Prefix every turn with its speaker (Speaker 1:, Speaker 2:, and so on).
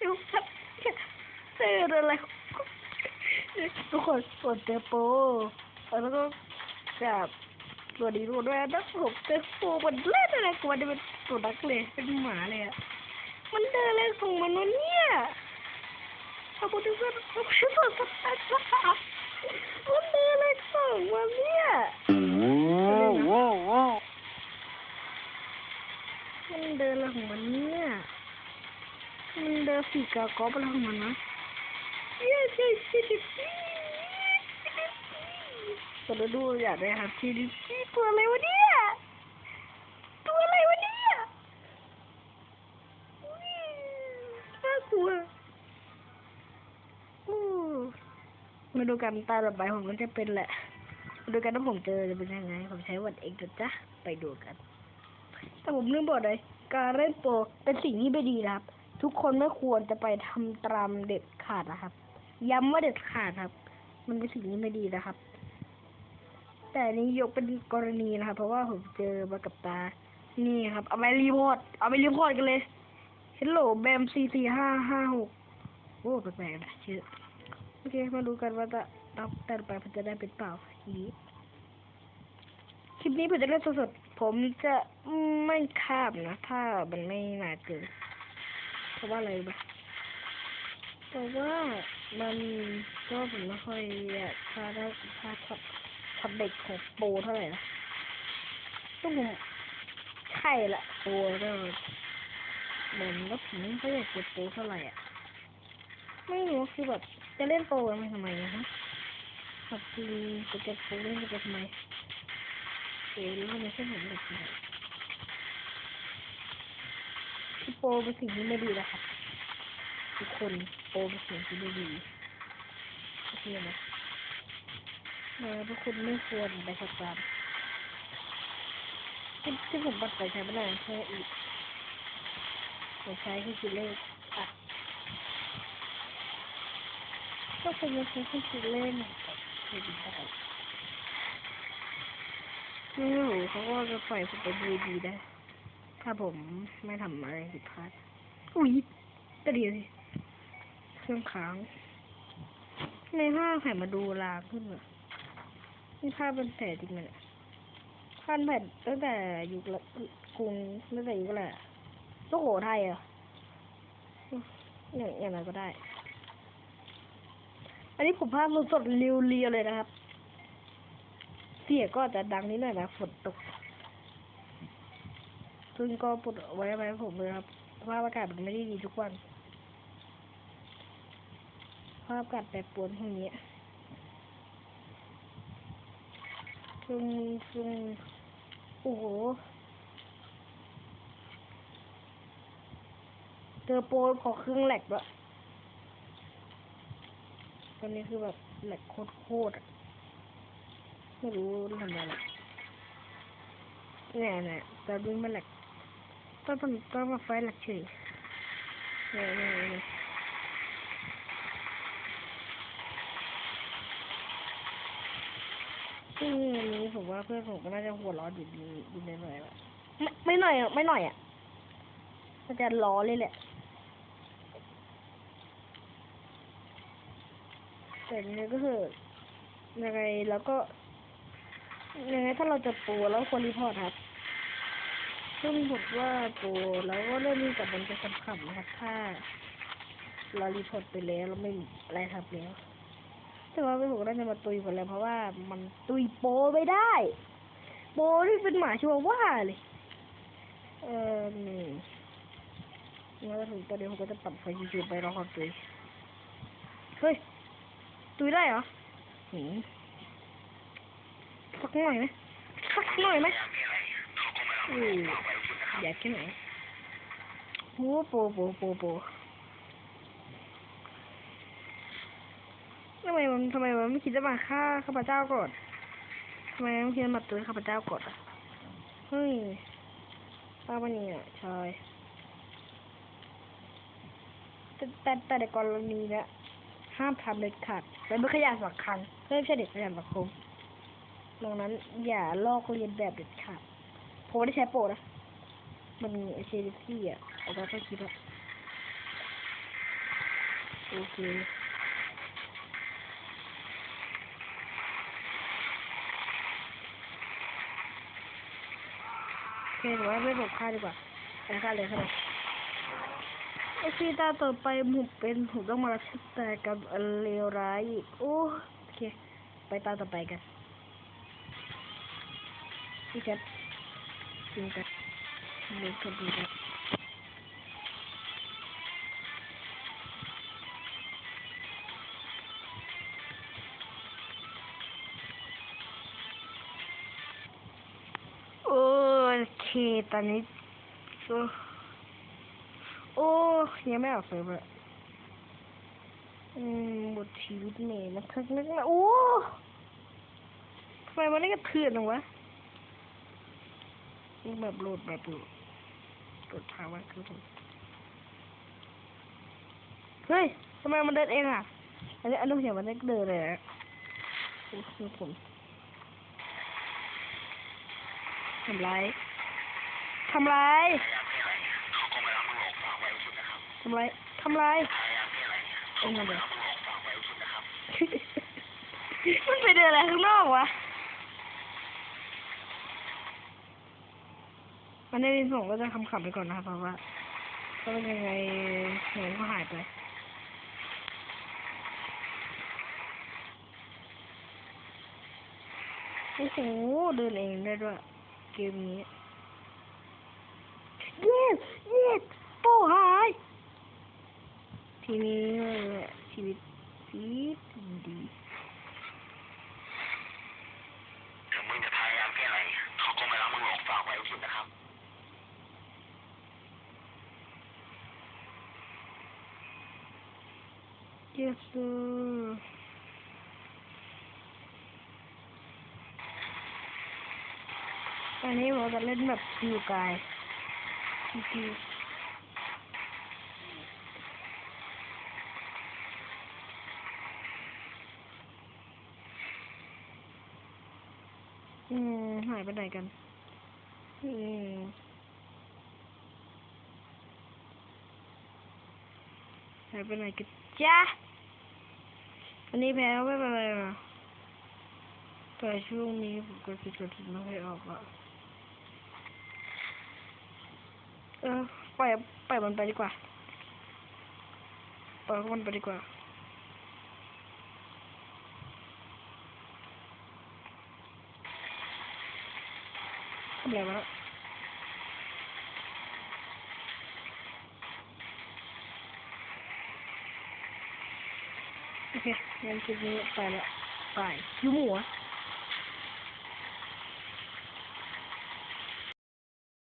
Speaker 1: เดี๋ยวครับเจออะไรทุกคนกดเจอโปแล้วก็กราบสวัสดีทุกคนด้วยนะผมเจอโปมันเล่นอะไรกว่าจะเป็นตัวนักเลยเป็นหมาเลยอะมันเดินอะไรของมันวะเนี่ยขอบคุณทุกคนขอบคุณทุกคนมัน เดินสีกากรอบอะไรของมันนะเย้ใช่ใช่ใช่คนดูอยากได้ครับทีนี้ตัวอะไรวะเนี่ย ตัวอะไรวะเนี่ยอุ๊ยน่ากลัวอู้มาดูกันตาระบายผมมันจะเป็นแหละมาดูกันว่าผมเจอจะเป็นยังไง ผมใช้วัดเองนะจ๊ะไปดูกัน แต่ผมลืมบอกเลย การเล่นโปรเป็นสิ่งที่ไม่ดีนะครับ ทุกคนไม่ควรจะไปทำตามเด็ดขาดนะครับ ย้ำว่าเด็ดขาดครับ มันเป็นสิ่งที่ไม่ดีนะครับ แต่นี้ยกเป็นกรณีนะครับ เพราะว่าผมเจอมากับตา นี่ครับ เอาไปรีพอร์ตเอาไปรีพอร์ตกันเลย Hello แบม C สี่ห้าห้าหกโอ้แปลกๆนะชื่อโอเค มาดูกันว่าจะรับแต่ไปมันจะได้เป็นเปล่าอีคลิปนี้ผมจะเล่นสดๆผมจะไม่คาบนะ ถ้ามันไม่นาเกิน เพราะว่าอะไรรู้ปะเพราะว่ามันก็ผมไม่ค่อยอยากพาได้พาช็อตช็อตเด็กของโปรเท่าไหร่นะต้องผมใช่ละโปรแล้วเหมือนว่าผมไม่ค่อยอยากเก็บโปรเท่าไหร่อะไม่รู้คือแบบจะเล่นโปรมันทำไมอะฮะแบบคือจะเก็บโปรเล่นจะเก็บทำไมเอ๋รู้ไหมใช่ผมแบบไหนคือ โปรเป็นสิ่งที่ไม่ดีนะครับทุกคนโปรเป็นสิ่งที่ไม่ดีโอเคไหมเออทุกคนไม่ควรไปทำตามที่ที่ผมปัดไปใช้ไม่ได้แค่อีกผมใช้แค่คิดเลขอะก็คงจะใช้เครื่องคิดเล่นไม่ดีได้ไม่รู้เขาก็จะปล่อยผมไปดูดีได้ ถ้าผมไม่ทำอะไรผิดพลาดอุ้ยก็ดีสิเครื่องค้างในภาพแผ่มาดูลาขึ้นเหรอนี่ภาพเป็นแผลจริงไหมเนี่ยพันแผ่นตั้งแต่อยุคละกรุงตั้งแต่อยุคอะไรอะสุโขทัยอะอย่างอย่างไรก็ได้ อันนี้ผมภาพสดๆเรียวๆเลยนะครับ เสียงก็จจะดังนิดหน่อยนะฝนตก ซึ่งก็ปลดไว้ไว้ผมเลยครับสภาพอากาศมันไม่ได้ดีทุกวันสภาพอากาศแปรปรวนอย่างนี้ซึ่งซึ่งโอ้โหเจอโปรขอครื่งแหลกด้วยตอนนี้คือแบบแหลกโคตรๆไม่รู้ทำอะไรหรอกเนี่ยเนี่ยแต่ดูมันแหลก ต้องต้องต้องมาไฟหลกเฉยเนี่ยเนี่ยเนี่ยซึ่งอันนี้ผมว่าเพื่อนผมก็น่าจะหัวร้อนอยู่ดีอยู่หน่อยๆแบบไม่ไม่หน่อยอะไม่หน่อยอะมันจะล้อเลยแหละแต่ยังไงก็คือยังไงแล้วก็ยังไงถ้าเราจะปูแล้วควรรีพอร์ตครับ ซึ่งผมว่าปูแล้วก็เรื่องนี้กับมันจะสำคัญนะครับ ถ้าเรารีพอร์ตไปแล้วเราไม่อะไรทำแล้ว แต่ว่าไม่ผมน่าจะมาตุยหมดแล้วเพราะว่ามันตุยโปไม่ได้ โปที่เป็นหมาชัวว่าเลย เออนี่งั้นถึงตอนนี้ผมก็จะปรับไฟยูทูบไปรอความตุย เฮ้ย ตุยได้เหรอหืมสักหน่อยไหมสักหน่อยไหมอือ อยากแค่ไหนโอ้โปโปโปโปทำไมมันทำไมมันไม่คิดจะมาฆ่าข้าพเจ้าก่อนทำไมมันไม่คิดจะมาตุยข้าพเจ้าก่อนอะเฮ้ยป้าวันนี้อะชอยแต่แต่แต่ในกรณีเนี้ยห้ามทำเด็ดขาดและไม่ขยะสังคัญไม่ใช่เด็กขยะสังคมดังนั้นอย่าลอกเรียนแบบเด็ดขาดผมไม่ได้ใช้โปรนะ มันมีเอเชดิซี่อะเอาไว้ก็คิดว่าโอเคโอเคหรือว่าไม่ผมฆ่าดีกว่าไปฆ่าเลยฆ่าเลยไอซีตาต่อไปผมเป็นผมต้องมารับชะตากับเลวร้ายอีกโอ้โอเค ไปตาต่อไปกันพี่แคทกินกัน เล็กกับดีกันโอเคตอนนี้โอ้โอ้ยังไม่ออกเซิร์ฟเลยอืมบทชีวิตเนี่ยนะทักนึกนะโอ้ทำไมมันได้กระเทือนจังวะนี่แบบโหลดแบบโหลด โหลดทางว่าคือผมเฮ้ยทำไมมันเดินเองอะ อันนี้อันนู้นเห็นมันได้เดินเลยอะคือผมทำไรทำไรทำไรทำไรเอ็งมาเดี๋ยวมันไปเดินอะไรข้างนอกวะ มันได้ยินส่งก็จะคำขับไปก่อนนะครับเพราะว่าก็เป็นยังไงเหงก็หายไปโอ้โหเดินเองได้ด้วยเกมนี้ yes yes โป้หาย ทีนี้ชีวิตชีวิตดี
Speaker 2: ถึงมึงจะพยายามแค่ไหนเขาก็ไม่รับมึงหรอกฝากไว้คิดนะครับ
Speaker 1: yes sir อันนี้เราจะเล่นแบบคิวกายคิวอืมหายไปไหนกัน อืมหายไปไหนกันจ้า อันนี้แพ้ไม่เป็นไรนะแต่ช่วงนี้ผมก็คิดว่าจะไม่ค่อยออกอะเออปล่อยปล่อยมันไปดีกว่าปล่อยมันไปดีกว่าทำอะไรวะโอเคงั้นคลิป นี้ไปละไปยูหมูอะ